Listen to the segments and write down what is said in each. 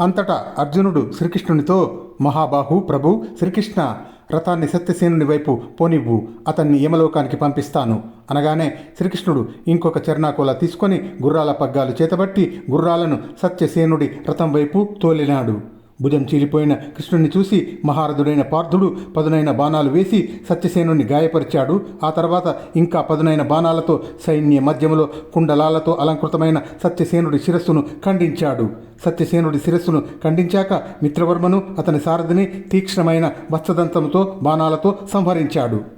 అంతటా అర్జునుడు శ్రీకృష్ణునితో మహాబాహు ప్రభు శ్రీకృష్ణ రథాన్ని సత్యసేనుని వైపు పోనివ్వు అతన్ని యమలోకానికి పంపిస్తాను. అనగానే శ్రీకృష్ణుడు ఇంకొక చరణాకోల తీసుకొని గుర్రాల పగ్గాలు చేతబట్టి గుర్రాలను సత్యసేనుడి రథం వైపు తోలినాడు. భుజం చీలిపోయిన కృష్ణుని చూసి మహారథుడైన పార్థుడు పదునైన బాణాలు వేసి సత్యసేనుని గాయపరిచాడు. ఆ తర్వాత ఇంకా పదునైన బాణాలతో సైన్య మధ్యములో కుండలాలతో అలంకృతమైన సత్యసేనుడి శిరస్సును ఖండించాడు. సత్యసేనుడి శిరస్సును ఖండించాక మిత్రవర్మను అతని సారథిని తీక్ష్ణమైన వత్సదంతంతో బాణాలతో సంహరించాడు.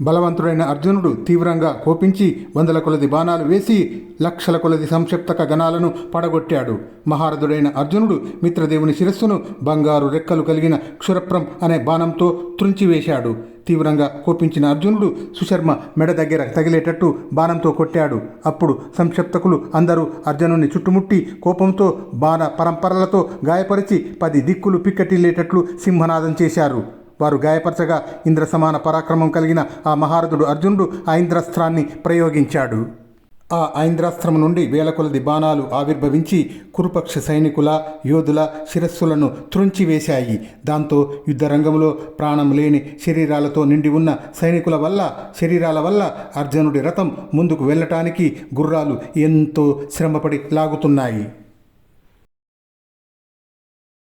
బలవంతుడైన అర్జునుడు తీవ్రంగా కోపించి వందల కొలది బాణాలు వేసి లక్షల కొలది సంక్షిప్తక గణాలను పడగొట్టాడు. మహారథుడైన అర్జునుడు మిత్రదేవుని శిరస్సును బంగారు రెక్కలు కలిగిన క్షురప్రం అనే బాణంతో త్రుంచివేశాడు. తీవ్రంగా కోపించిన అర్జునుడు సుశర్మ మెడ దగ్గర తగిలేటట్టు బాణంతో కొట్టాడు. అప్పుడు సంక్షిప్తకులు అందరూ అర్జునుని చుట్టుముట్టి కోపంతో బాణ పరంపరలతో గాయపరిచి పది దిక్కులు పిక్కటిల్లేటట్లు సింహనాదం చేశారు. వారు గాయపరచగా ఇంద్ర సమాన పరాక్రమం కలిగిన ఆ మహారథుడు అర్జునుడు ఆ ఇంద్రాస్త్రాన్ని ప్రయోగించాడు. ఆ ఐంద్రాస్త్రం నుండి వేల కొలది బాణాలు ఆవిర్భవించి కురుపక్ష సైనికుల యోధుల శిరస్సులను త్రుంచివేశాయి. దాంతో యుద్ధరంగంలో ప్రాణం లేని శరీరాలతో నిండి ఉన్న సైనికుల వల్ల శరీరాల వల్ల అర్జునుడి రథం ముందుకు వెళ్ళటానికి గుర్రాలు ఎంతో శ్రమపడి లాగుతున్నాయి.